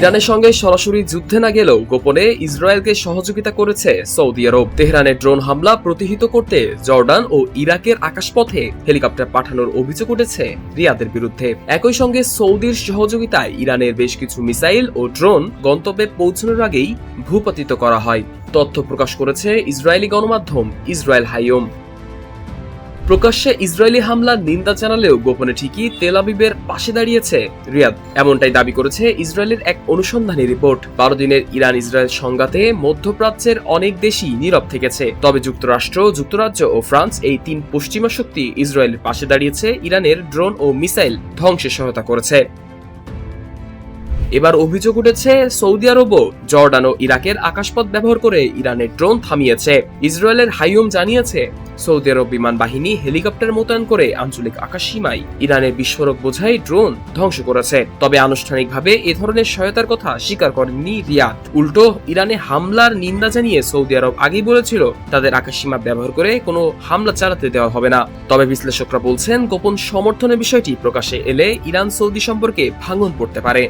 ইরানের সঙ্গে সরাসরি যুদ্ধে না গেলেও গোপনে ইসরায়েলকে সহযোগিতা করেছে সৌদি আরব। তেহরানের ড্রোন হামলা প্রতিহিত করতে জর্ডান ও ইরাকের আকাশপথে হেলিকপ্টার পাঠানোর অভিযোগ উঠেছে রিয়াদের বিরুদ্ধে। একই সঙ্গে সৌদির সহযোগিতায় ইরানের বেশ কিছু মিসাইল ও ড্রোন গন্তব্যে পৌঁছানোর আগেই ভূপাতিত করা হয়। তথ্য প্রকাশ করেছে ইসরায়েলি গণমাধ্যম ইসরায়েল হাইয়ম প্রকাশ্যে ইসরায়েলি হামলার নিন্দা জানালেও গোপনে ঠিকই তেল আবিবের পাশে দাঁড়িয়েছে রিয়াদ। এমনটাই দাবি করেছে ইসরায়েলের এক অনুসন্ধানী রিপোর্ট। বারো দিনের ইরান ইসরায়েল সংঘাতে মধ্যপ্রাচ্যের অনেক দেশই নীরব থেকেছে। তবে যুক্তরাষ্ট্র, যুক্তরাজ্য ও ফ্রান্স এই তিন পশ্চিমা শক্তি ইসরায়েলের পাশে দাঁড়িয়েছে। ইরানের ড্রোন ও মিসাইল ধ্বংসে সহায়তা করেছে। এবার অভিযোগ উঠেছে, সৌদি আরবও জর্ডান ও ইরাকের আকাশপথ ব্যবহার করে ইরানের ড্রোন থামিয়েছে। ইসরায়েলের হাইয়ুম জানিয়েছে, সৌদি আরব বিমান বাহিনী হেলিকপ্টার মোতায়েন করে আঞ্চলিক আকাশসীমায় ইরানের বিস্ফোরক বোঝাই ড্রোন ধ্বংস করেছে। তবে আনুষ্ঠানিকভাবে এ ধরনের সহায়তার কথা স্বীকার করেননি রিয়াদ। উল্টো, ইরানে হামলার নিন্দা জানিয়ে সৌদি আরব আগেই বলেছিল, তাদের আকাশসীমা ব্যবহার করে কোনো হামলা চালাতে দেওয়া হবে না। তবে বিশ্লেষকরা বলছেন, গোপন সমর্থনের বিষয়টি প্রকাশে এলে ইরান সৌদি সম্পর্কে ভাঙন পড়তে পারে।